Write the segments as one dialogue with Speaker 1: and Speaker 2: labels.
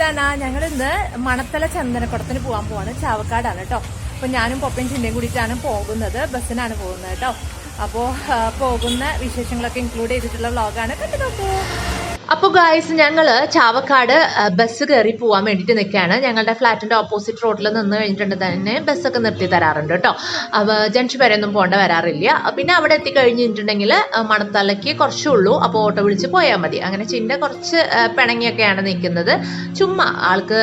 Speaker 1: ഇതാണ്. ഞങ്ങൾ ഇന്ന് മണത്തല ചന്ദനക്കുടത്തിന് പോകാൻ പോവാണ്. ചാവക്കാടാണ് കേട്ടോ. അപ്പൊ ഞാനും പൊപ്പയും ചിന്തയും കൂടിയിട്ടാണ് പോകുന്നത്. ബസ്സിനാണ് പോകുന്നത് കേട്ടോ. അപ്പോ പോകുന്ന വിശേഷങ്ങളൊക്കെ ഇൻക്ലൂഡ് ചെയ്തിട്ടുള്ള വ്ളോഗാണ് കണ്ടു നോക്കൂ. അപ്പോൾ ഗായ്സ് ഞങ്ങൾ ചാവക്കാട് ബസ് കയറി പോകാൻ വേണ്ടിയിട്ട് നിൽക്കുകയാണ് ഞങ്ങളുടെ ഫ്ലാറ്റിന്റെ ഓപ്പോസിറ്റ് റോഡിൽ നിന്ന് കഴിഞ്ഞിട്ടുണ്ട് തന്നെ ബസ്സൊക്കെ നിർത്തി തരാറുണ്ട് കേട്ടോ ജംഗ്ഷൻ വരെ ഒന്നും പോകേണ്ട വരാറില്ല. പിന്നെ അവിടെ എത്തിക്കഴിഞ്ഞിട്ടുണ്ടെങ്കിൽ മണത്തലയ്ക്ക് കുറച്ചേ ഉള്ളൂ. അപ്പോൾ ഓട്ടോ വിളിച്ച് പോയാൽ മതി. അങ്ങനെ ചിന്ന കുറച്ച് പിണങ്ങിയൊക്കെയാണ് നിൽക്കുന്നത്. ചുമ്മാ ആൾക്ക്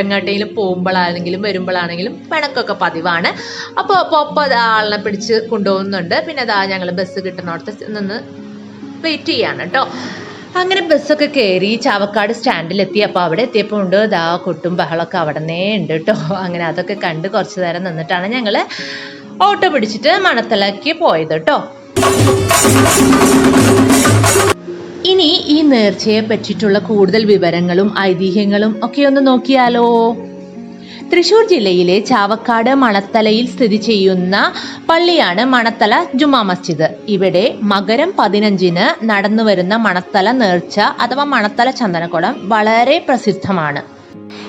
Speaker 1: എങ്ങോട്ടെങ്കിലും പോകുമ്പോഴാണെങ്കിലും വരുമ്പോഴാണെങ്കിലും പിണക്കൊക്കെ പതിവാണ്. അപ്പോൾ പൊപ്പ ആളിനെ പിടിച്ച് കൊണ്ടുപോകുന്നുണ്ട്. പിന്നെ അതാ ഞങ്ങൾ ബസ് കിട്ടുന്നിടത്ത് നിന്ന് വെയിറ്റ് ചെയ്യാണ് കേട്ടോ അങ്ങനെ ബസ്സൊക്കെ കയറി ചാവക്കാട് സ്റ്റാൻഡിലെത്തി. അപ്പോൾ അവിടെ എത്തിയപ്പോൾ ഉണ്ട് ദാ കൊട്ടും ബഹളമൊക്കെ അവിടെ നിന്നേ ഉണ്ട് കേട്ടോ അങ്ങനെ അതൊക്കെ കണ്ട് കുറച്ച് നേരം നിന്നിട്ടാണ് ഞങ്ങൾ ഓട്ടോ പിടിച്ചിട്ട് മണത്തലയ്ക്ക് പോയത് കേട്ടോ ഇനി ഈ നേർച്ചയെ പറ്റിയിട്ടുള്ള കൂടുതൽ വിവരങ്ങളും ഐതിഹ്യങ്ങളും ഒക്കെ ഒന്ന് നോക്കിയാലോ? തൃശൂർ ജില്ലയിലെ ചാവക്കാട് മണത്തലയിൽ സ്ഥിതി ചെയ്യുന്ന പള്ളിയാണ് മണത്തല ജുമാ മസ്ജിദ്. ഇവിടെ മകരം പതിനഞ്ചിന് നടന്നു വരുന്ന മണത്തല നേർച്ച അഥവാ മണത്തല ചന്ദനക്കുളം വളരെ പ്രസിദ്ധമാണ്.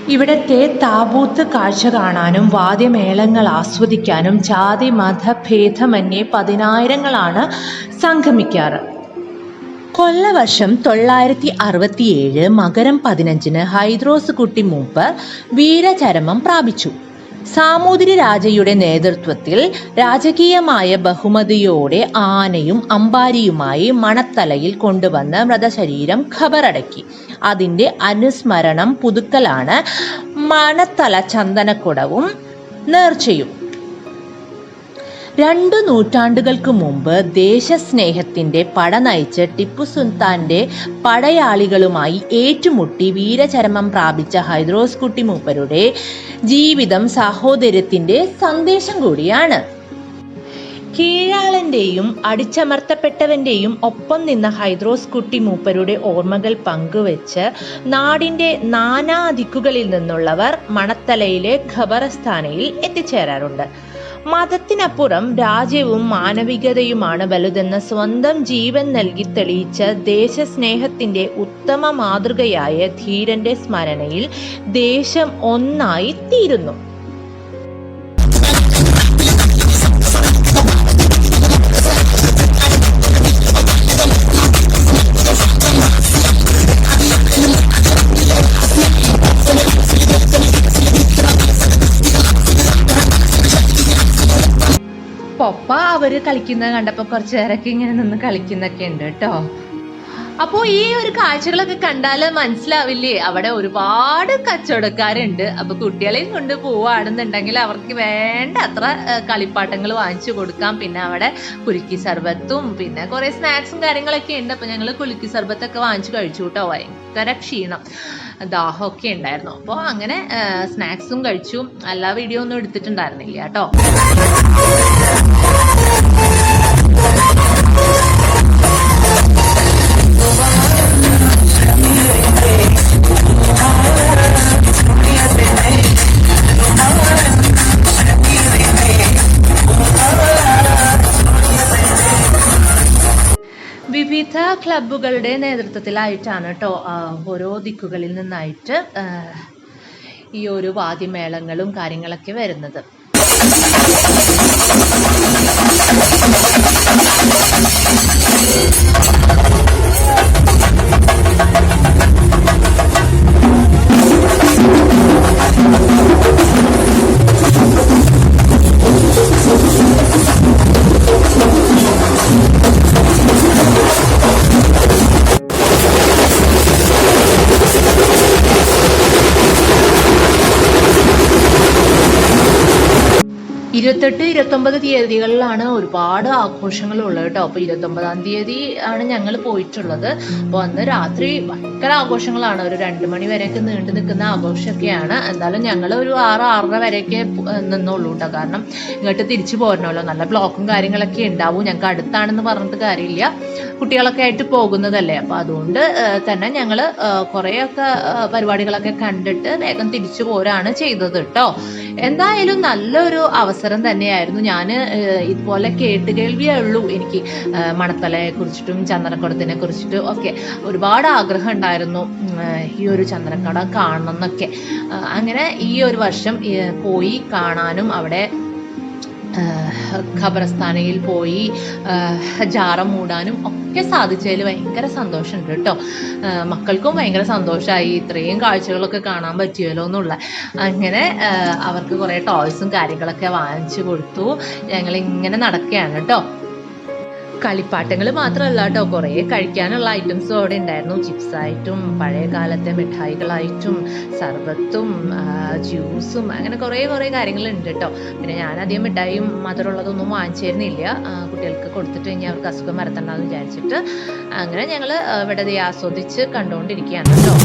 Speaker 1: ഇവിടത്തെ താബൂത്ത് കാഴ്ച കാണാനും വാദ്യമേളങ്ങൾ ആസ്വദിക്കാനും ജാതി മത ഭേദമന്യേ പതിനായിരങ്ങളാണ് സംഗമിക്കാറ്. കൊല്ലവർഷം തൊള്ളായിരത്തി അറുപത്തിയേഴ് മകരം പതിനഞ്ചിന് ഹൈദ്രോസ് കുട്ടി മൂപ്പർ വീരചരമം പ്രാപിച്ചു. സാമൂതിരി രാജയുടെ നേതൃത്വത്തിൽ രാജകീയമായ ബഹുമതിയോടെ ആനയും അമ്പാരിയുമായി മണത്തലയിൽ കൊണ്ടുവന്ന മൃതശരീരം ഖബറടക്കി. അതിന്റെ അനുസ്മരണം പുതുക്കലാണ് മണത്തല ചന്ദനക്കുടവും നേർച്ചയും. രണ്ടു നൂറ്റാണ്ടുകൾക്ക് മുമ്പ് ദേശസ്നേഹത്തിന്റെ പട നയിച്ച് ടിപ്പു സുൽത്താന്റെ പടയാളികളുമായി ഏറ്റുമുട്ടി വീരചരമം പ്രാപിച്ച ഹൈദ്രോസ് കുട്ടി മൂപ്പരുടെ ജീവിതം സാഹോദര്യത്തിന്റെ സന്ദേശം കൂടിയാണ്. കീഴാളന്റെയും അടിച്ചമർത്തപ്പെട്ടവന്റെയും ഒപ്പം നിന്ന ഹൈദ്രോസ് കുട്ടി മൂപ്പരുടെ ഓർമ്മകൾ പങ്കുവെച്ച് നാടിന്റെ നാനാ ദിക്കുകളിൽ നിന്നുള്ളവർ മണത്തലയിലെ ഖബറസ്ഥാനയിൽ എത്തിച്ചേരാറുണ്ട്. മതത്തിനപ്പുറം രാജ്യവും മാനവികതയുമാണ് വലുതെന്ന് സ്വന്തം ജീവൻ നൽകി തെളിയിച്ച ദേശസ്നേഹത്തിന്റെ ഉത്തമ മാതൃകയായ ധീരന്റെ സ്മരണയിൽ ദേശം ഒന്നായി തീരുന്നു. പൊപ്പ അവർ കളിക്കുന്നത് കണ്ടപ്പോ കുറച്ചു നേരമൊക്കെ ഇങ്ങനെ നിന്ന് കളിക്കുന്നൊക്കെ ഉണ്ട് കേട്ടോ. അപ്പോ ഈ ഒരു കാഴ്ചകളൊക്കെ കണ്ടാൽ മനസ്സിലാവില്ലേ? അവിടെ ഒരുപാട് കച്ചവടക്കാരുണ്ട്. അപ്പൊ കുട്ടികളെയും കൊണ്ട് പോവാണെന്നുണ്ടെങ്കിൽ അവർക്ക് വേണ്ട അത്ര കളിപ്പാട്ടങ്ങൾ വാങ്ങിച്ചു കൊടുക്കാം. പിന്നെ അവിടെ കുലുക്കി സർബത്തും പിന്നെ കുറെ സ്നാക്സും കാര്യങ്ങളൊക്കെ ഉണ്ട്. അപ്പൊ ഞങ്ങൾ കുലുക്കി സർബത്തൊക്കെ വാങ്ങിച്ചു കഴിച്ചു കേട്ടോ. ഭയങ്കര ക്ഷീണം. ദാഹമൊക്കെ ഉണ്ടായിരുന്നു. അപ്പോൾ അങ്ങനെ സ്നാക്സും കഴിച്ചു. എല്ലാ വീഡിയോ ഒന്നും എടുത്തിട്ടുണ്ടായിരുന്നില്ല കേട്ടോ. വിവിധ ക്ലബ്ബുകളുടെ നേതൃത്വത്തിലായിട്ടാണ് കേട്ടോ ഓരോ ദിക്കുകളിൽ നിന്നായിട്ട് ഈ ഒരു വാദ്യമേളങ്ങളും കാര്യങ്ങളൊക്കെ വരുന്നത്. ഇരുപത്തെട്ട് ഇരുപത്തൊമ്പത് തീയതികളിലാണ് ഒരുപാട് ആഘോഷങ്ങൾ ഉള്ളത് കേട്ടോ. അപ്പൊ ഇരുപത്തൊമ്പതാം തീയതി ആണ് ഞങ്ങൾ പോയിട്ടുള്ളത്. അപ്പൊ അന്ന് രാത്രി ഭയങ്കര ആഘോഷങ്ങളാണ്. ഒരു രണ്ട് മണി വരെയൊക്കെ നീണ്ടു നിൽക്കുന്ന ആഘോഷമൊക്കെയാണ്. എന്തായാലും ഞങ്ങൾ ഒരു ആറ് ആറര വരെയൊക്കെ നിന്നുള്ളൂ കേട്ടോ. കാരണം ഇങ്ങോട്ട് തിരിച്ചു പോരണമല്ലോ. നല്ല ബ്ലോക്കും കാര്യങ്ങളൊക്കെ ഉണ്ടാവും. ഞങ്ങൾക്ക് അടുത്താണെന്ന് പറഞ്ഞിട്ട് കാര്യമില്ല. കുട്ടികളൊക്കെ ആയിട്ട് പോകുന്നതല്ലേ. അപ്പൊ അതുകൊണ്ട് തന്നെ ഞങ്ങൾ കുറേയൊക്കെ പരിപാടികളൊക്കെ കണ്ടിട്ട് വേഗം തിരിച്ചു പോരാണ് ചെയ്തത് കേട്ടോ. എന്തായാലും നല്ലൊരു അവസരം അവസരം തന്നെയായിരുന്നു. ഞാൻ ഇതുപോലെ കേട്ട് കേൾവിയേ ഉള്ളൂ എനിക്ക്. മണത്തലയെ കുറിച്ചിട്ടും ചന്ദനക്കുടത്തിനെ കുറിച്ചിട്ടും ഒക്കെ ഒരുപാട് ആഗ്രഹം ഉണ്ടായിരുന്നു. ഈ ഒരു ചന്ദനക്കട കാണണം എന്നൊക്കെ. അങ്ങനെ ഈ ഒരു വർഷം പോയി കാണാനും അവിടെ ഖബർസ്ഥാനയിൽ പോയി ജാറ മൂടാനും ഒക്കെ സാധിച്ചതിൽ ഭയങ്കര സന്തോഷമുണ്ട് കേട്ടോ. മക്കൾക്കും ഭയങ്കര സന്തോഷമായി. ഇത്രയും കാഴ്ചകളൊക്കെ കാണാൻ പറ്റിയല്ലോ എന്നുള്ള. അങ്ങനെ അവർക്ക് കുറേ ടോയ്സും കാര്യങ്ങളൊക്കെ വാങ്ങിച്ചു കൊടുത്തു. ഞങ്ങൾ ഇങ്ങനെ നടക്കുകയാണ് കേട്ടോ. കളിപ്പാട്ടങ്ങൾ മാത്രമല്ല കേട്ടോ കുറേ കഴിക്കാനുള്ള ഐറ്റംസും അവിടെ ഉണ്ടായിരുന്നു. ചിപ്സ് ആയിട്ടും പഴയ കാലത്തെ മിഠായികളായിട്ടും സർബത്തും ജ്യൂസും അങ്ങനെ കുറേ കുറേ കാര്യങ്ങളുണ്ട് കേട്ടോ. പിന്നെ ഞാൻ അധികം മിഠായിയും മധുരമുള്ളതൊന്നും വാങ്ങിച്ചിരുന്നില്ല. കുട്ടികൾക്ക് കൊടുത്തിട്ട് കഴിഞ്ഞാൽ അവർക്ക് അസുഖം വരത്തണ്ടെന്ന് വിചാരിച്ചിട്ട് അങ്ങനെ ഞങ്ങൾ ഇവിടെ ആസ്വദിച്ച് കണ്ടുകൊണ്ടിരിക്കുകയാണ് കേട്ടോ.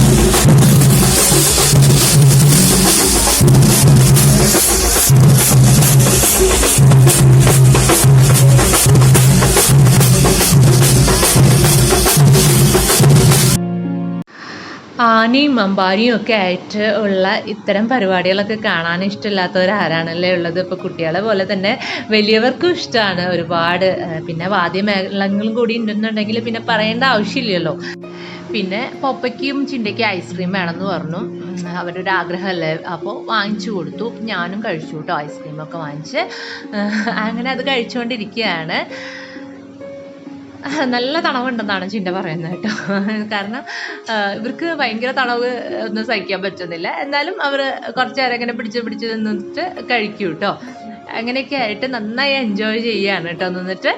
Speaker 1: ആനയും അമ്പാനിയും ഒക്കെ ആയിട്ട് ഉള്ള ഇത്തരം പരിപാടികളൊക്കെ കാണാൻ ഇഷ്ടമില്ലാത്തവരാരാണല്ലേ ഉള്ളത്? ഇപ്പോൾ കുട്ടികളെ പോലെ തന്നെ വലിയവർക്കും ഇഷ്ടമാണ് ഒരുപാട്. പിന്നെ വാദ്യമേളങ്ങളും കൂടി ഉണ്ടെന്നുണ്ടെങ്കിൽ പിന്നെ പറയേണ്ട ആവശ്യമില്ലല്ലോ. പിന്നെ പൊപ്പയ്ക്കും ചിണ്ടയ്ക്കും ഐസ്ക്രീം വേണമെന്ന് പറഞ്ഞു. അവരുടെ ഒരു ആഗ്രഹമല്ലേ? അപ്പോൾ വാങ്ങിച്ചു കൊടുത്തു. ഞാനും കഴിച്ചു കേട്ടോ ഐസ്ക്രീമൊക്കെ വാങ്ങിച്ച്. അങ്ങനെ അത് കഴിച്ചുകൊണ്ടിരിക്കുകയാണ്. നല്ല തണവുണ്ടെന്നാണ് ചിന്ത പറയുന്നത് കേട്ടോ. കാരണം ഇവർക്ക് ഭയങ്കര തണവ് ഒന്നും സഹിക്കാൻ പറ്റുന്നില്ല. എന്നാലും അവർ കുറച്ച് നേരം ഇങ്ങനെ പിടിച്ച് പിടിച്ച് നിന്നിട്ട് കഴിക്കും കേട്ടോ. അങ്ങനെയൊക്കെ ആയിട്ട് നന്നായി എൻജോയ് ചെയ്യാണ് കേട്ടോ. നിന്നിട്ട്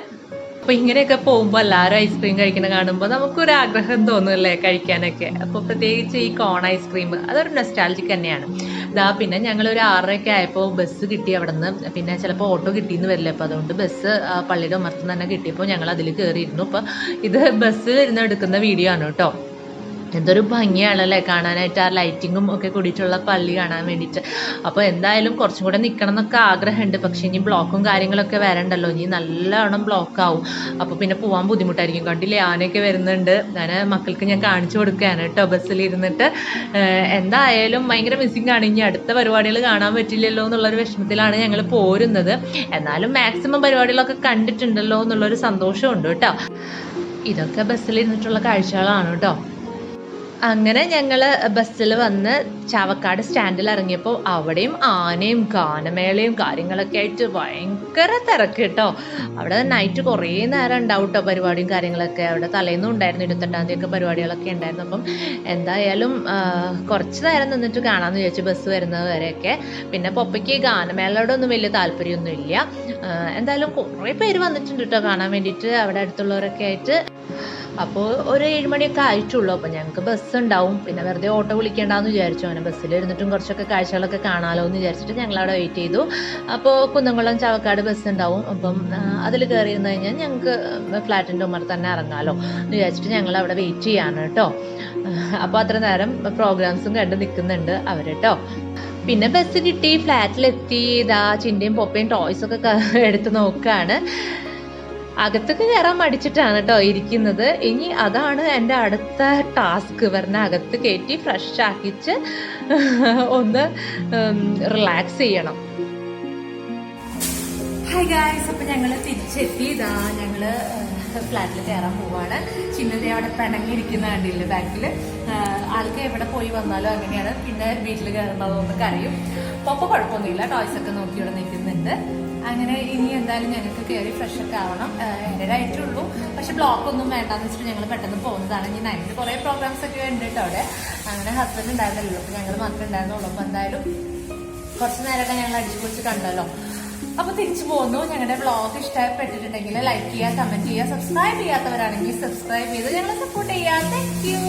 Speaker 1: അപ്പൊ ഇങ്ങനെയൊക്കെ പോകുമ്പോൾ എല്ലാവരും ഐസ്ക്രീം കഴിക്കുന്നത് കാണുമ്പോൾ നമുക്കൊരു ആഗ്രഹം തോന്നുമല്ലേ കഴിക്കാനൊക്കെ? അപ്പോൾ പ്രത്യേകിച്ച് ഈ കോൺ ഐസ്ക്രീം അതൊരു നെസ്റ്റാലജി തന്നെയാണ്. ഇതാ പിന്നെ ഞങ്ങൾ ഒരു ആറരയൊക്കെ ആയപ്പോൾ ബസ് കിട്ടി അവിടെ നിന്ന് പിന്നെ ചിലപ്പോൾ ഓട്ടോ കിട്ടിയെന്ന് വരില്ല. അപ്പോൾ അതുകൊണ്ട് ബസ് പള്ളിയുടെ ഉമർത്തുനിന്ന് തന്നെ കിട്ടിയപ്പോൾ ഞങ്ങൾ അതിൽ കയറിയിരുന്നു അപ്പോൾ ഇത് ബസ്സിൽ ഇരുന്ന് എടുക്കുന്ന വീഡിയോ ആണ് കേട്ടോ. എന്തൊരു ഭംഗിയാണല്ലേ കാണാനായിട്ട് ആ ലൈറ്റിങ്ങും ഒക്കെ കൂടിയിട്ടുള്ള പള്ളി കാണാൻ വേണ്ടിയിട്ട്. അപ്പോൾ എന്തായാലും കുറച്ചും കൂടെ നിൽക്കണം എന്നൊക്കെ ആഗ്രഹമുണ്ട്. പക്ഷേ ഇനി ബ്ലോക്കും കാര്യങ്ങളൊക്കെ വരണ്ടല്ലോ. ഇനി നല്ലവണ്ണം ബ്ലോക്ക് ആവും. അപ്പോൾ പിന്നെ പോകാൻ ബുദ്ധിമുട്ടായിരിക്കും. കണ്ടില്ലേ ആനയൊക്കെ വരുന്നുണ്ട്. ഞാൻ മക്കൾക്ക് ഞാൻ കാണിച്ചു കൊടുക്കുകയാണ് കേട്ടോ ബസ്സിലിരുന്നിട്ട് എന്തായാലും ഭയങ്കര മിസ്സിംഗ് ആണ്. ഇനി അടുത്ത പരിപാടികൾ കാണാൻ പറ്റില്ലല്ലോ എന്നുള്ളൊരു വിഷമത്തിലാണ് ഞങ്ങൾ പോരുന്നത്. എന്നാലും മാക്സിമം പരിപാടികളൊക്കെ കണ്ടിട്ടുണ്ടല്ലോ എന്നുള്ളൊരു സന്തോഷമുണ്ട് കേട്ടോ. ഇതൊക്കെ ബസ്സിലിരുന്നിട്ടുള്ള കാഴ്ചകളാണ് കേട്ടോ. അങ്ങനെ ഞങ്ങൾ ബസ്സിൽ വന്ന് ചാവക്കാട് സ്റ്റാൻഡിൽ ഇറങ്ങിയപ്പോൾ അവിടെയും ആനയും ഗാനമേളയും കാര്യങ്ങളൊക്കെ ആയിട്ട് ഭയങ്കര തിരക്ക് കേട്ടോ. അവിടെ നൈറ്റ് കുറേ നേരം ഉണ്ടാവും കേട്ടോ പരിപാടിയും കാര്യങ്ങളൊക്കെ. അവിടെ തലേന്നും ഉണ്ടായിരുന്നു ഇരുപത്തെട്ടാം തീയതി ഒക്കെ പരിപാടികളൊക്കെ ഉണ്ടായിരുന്നു. അപ്പം എന്തായാലും കുറച്ച് നേരം നിന്നിട്ട് കാണാമെന്ന് വിചാരിച്ചു ബസ് വരുന്നത് വരെയൊക്കെ. പിന്നെ പൊപ്പയ്ക്ക് ഗാനമേളയോടൊന്നും വലിയ താല്പര്യമൊന്നും ഇല്ല. എന്തായാലും കുറേ പേര് വന്നിട്ടുണ്ട് കേട്ടോ കാണാൻ വേണ്ടിയിട്ട്. അവിടെ അടുത്തുള്ളവരൊക്കെ ആയിട്ട്. അപ്പോൾ ഒരു ഏഴുമണിയൊക്കെ ആയിട്ടുള്ളൂ. അപ്പോൾ ഞങ്ങൾക്ക് ബസ് ഉണ്ടാവും. പിന്നെ വെറുതെ ഓട്ടോ വിളിക്കേണ്ടെന്ന് വിചാരിച്ചു. അങ്ങനെ ബസ്സിൽ ഇരുന്നിട്ടും കുറച്ചൊക്കെ കാഴ്ചകളൊക്കെ കാണാമല്ലോ എന്ന് വിചാരിച്ചിട്ട് ഞങ്ങൾ അവിടെ വെയിറ്റ് ചെയ്തു. അപ്പോൾ കുന്നംകുളം ചാവക്കാട് ബസ് ഉണ്ടാവും. അപ്പം അതിൽ കയറി ഇരുന്ന് കഴിഞ്ഞാൽ ഞങ്ങൾക്ക് ഫ്ലാറ്റിന്റെ ഉമ്മർ തന്നെ ഇറങ്ങാമല്ലോ എന്ന് വിചാരിച്ചിട്ട് ഞങ്ങൾ അവിടെ വെയിറ്റ് ചെയ്യാണ് കേട്ടോ അപ്പോൾ അത്ര നേരം പ്രോഗ്രാംസും കണ്ട് നിൽക്കുന്നുണ്ട് അവർ കേട്ടോ പിന്നെ ബസ് കിട്ടി ഫ്ലാറ്റിലെത്തി ഇതാ ചിന്റെയും പൊപ്പയും ടോയ്സൊക്കെ എടുത്ത് നോക്കുകയാണ് അകത്തൊക്കെ കയറാൻ മടിച്ചിട്ടാണ് കേട്ടോ ഇരിക്കുന്നത്. ഇനി അതാണ് എന്റെ അടുത്ത ടാസ്ക്. പറഞ്ഞ അകത്ത് കയറ്റി ഫ്രഷ് ആക്കിച്ച് ഒന്ന് റിലാക്സ് ചെയ്യണം. ഹായ് ഗായ്സ് അപ്പൊ ഞങ്ങൾ തിരിച്ചെത്തി. ഇതാ ഞങ്ങൾ ഫ്ലാറ്റിൽ കയറാൻ പോവാണ്. ചിന്നത അവിടെ പിണങ്ങിയിരിക്കുന്ന കണ്ടില്ല ബാക്കിൽ ആൾക്ക് എവിടെ പോയി വന്നാലും അങ്ങനെയാണ്. പിന്നെ വീട്ടിൽ കയറുന്നതൊന്ന് കരയും. അപ്പൊ കുഴപ്പമൊന്നുമില്ല. ടോയ്സ് ഒക്കെ നോക്കി ഇവിടെ നിൽക്കുന്നുണ്ട്. അങ്ങനെ ഇനി എന്തായാലും ഞങ്ങൾക്ക് കയറി ഫ്രഷ് ഒക്കെ ആവണം. ഉള്ളൂ പക്ഷെ ബ്ലോക്ക് ഒന്നും വേണ്ടാന്ന് വെച്ചിട്ട് ഞങ്ങൾ പെട്ടെന്ന് പോകുന്നതാണ്. ഇനി നൈറ്റ് കുറേ പ്രോഗ്രാംസ് ഒക്കെ ഉണ്ട് കേട്ടോ അവിടെ. അങ്ങനെ ഹസ്ബൻഡ് ഉണ്ടായിരുന്നല്ലോ. അപ്പൊ ഞങ്ങൾ മാത്രമേ ഉണ്ടായിരുന്നുള്ളൂ. അപ്പൊ എന്തായാലും കുറച്ച് നേരമൊക്കെ ഞങ്ങൾ അടിച്ചു കണ്ടല്ലോ. അപ്പൊ തിരിച്ചു പോകുന്നു ഞങ്ങളുടെ വ്ളോഗ് ഇഷ്ടപ്പെട്ടിട്ടുണ്ടെങ്കിൽ ലൈക്ക് ചെയ്യുക കമന്റ് ചെയ്യുക സബ്സ്ക്രൈബ് ചെയ്യാത്തവരാണെങ്കിൽ സബ്സ്ക്രൈബ് ചെയ്ത് ഞങ്ങളെ സപ്പോർട്ട് ചെയ്യുക. Thank you